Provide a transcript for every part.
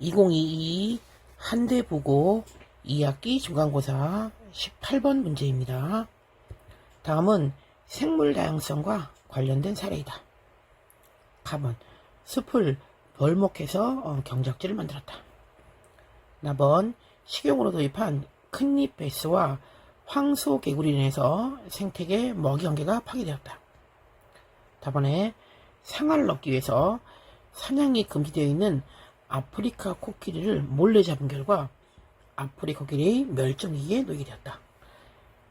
2022 한대부고 2학기 중간고사 18번 문제입니다. 다음은 생물 다양성과 관련된 사례이다. 가번 숲을 벌목해서 어, 경작지를 만들었다. 나번 식용으로 도입한 큰잎 베스와 황소 개구리로 인해서 생태계 먹이 관계가 파괴되었다. 다번에 상아를 얻기 위해서 사냥이 금지되어 있는 아프리카 코끼리를 몰래 잡은 결과 아프리카 코끼리 멸종위기에 놓이게 되었다.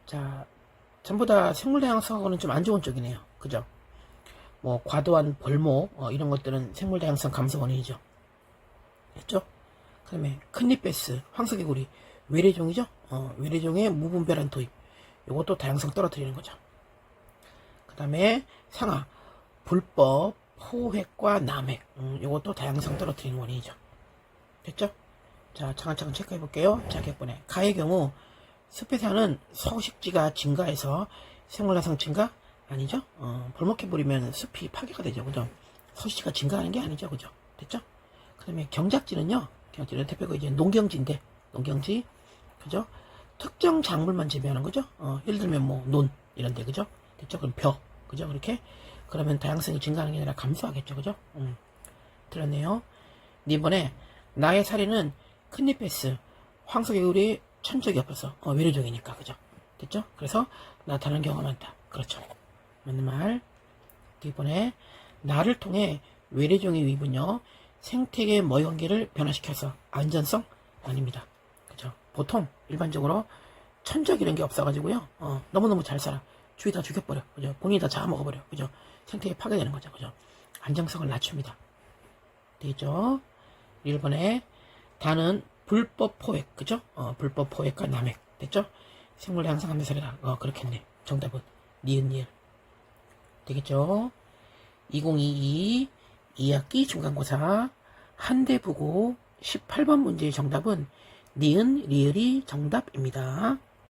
자, 전부 다 생물 다양 성하고는 좀 안 좋은 쪽이네요. 그죠? 뭐 과도한 벌목 어, 이런 것들은 생물 다양성 감소 원인이죠. 됐죠? 그 다음에 큰잎베스, 황석개구리, 외래종이죠. 어, 외래종의 무분별한 도입. 이것도 다양성 떨어뜨리는 거죠. 그 다음에 상하, 불법 포획과 남획. 음, 이것도 다양성 떨어뜨리는 원인이죠. 됐죠? 자, 차근차근 체크해 볼게요. 자, 객번에 가의 경우 사는 서식지가 증가해서 생물다성 증가 아니죠? 어, 벌목해버리면 숲이 파괴가 되죠. 그죠? 서식지가 증가하는 게 아니죠. 그죠? 됐죠? 그 다음에 경작지는요. 경작지는 대표가 이제 농경지인데, 농경지. 그죠? 특정 작물만 재배하는 거죠. 어, 예를 들면 뭐, 논, 이런 데, 그죠? 됐죠? 그럼 벼. 그죠? 그렇게. 그러면 다양성이 증가하는 게 아니라 감소하겠죠. 그죠? 음. 들었네요. 이번에, 나의 사례는 큰잎베스, 황소개구리 천적이 없어서, 어, 외래종이니까. 그죠? 됐죠? 그래서 나타나는 경우가 많다. 그렇죠. 맞는 말. 이번에 나를 통해 외래종의 위분요 생태계 모형계를 변화시켜서 안전성 아닙니다. 그죠? 보통 일반적으로 천적 이런 게 없어가지고요. 어, 너무너무 잘 살아. 주위 다 죽여버려. 그죠? 본인이 다 잡아먹어버려. 그죠? 생태계 파괴되는 거죠. 그죠? 안정성을 낮춥니다. 되겠죠? 1번에 다는 불법 포획. 그죠? 어, 불법 포획과 남획. 됐죠? 생물 향상하는 사례다. 어, 그렇겠네. 정답은 니은 니은. 되겠죠? 2022 2학기 중간고사 한대부고 18번 문제의 정답은 니은 리을이 정답입니다.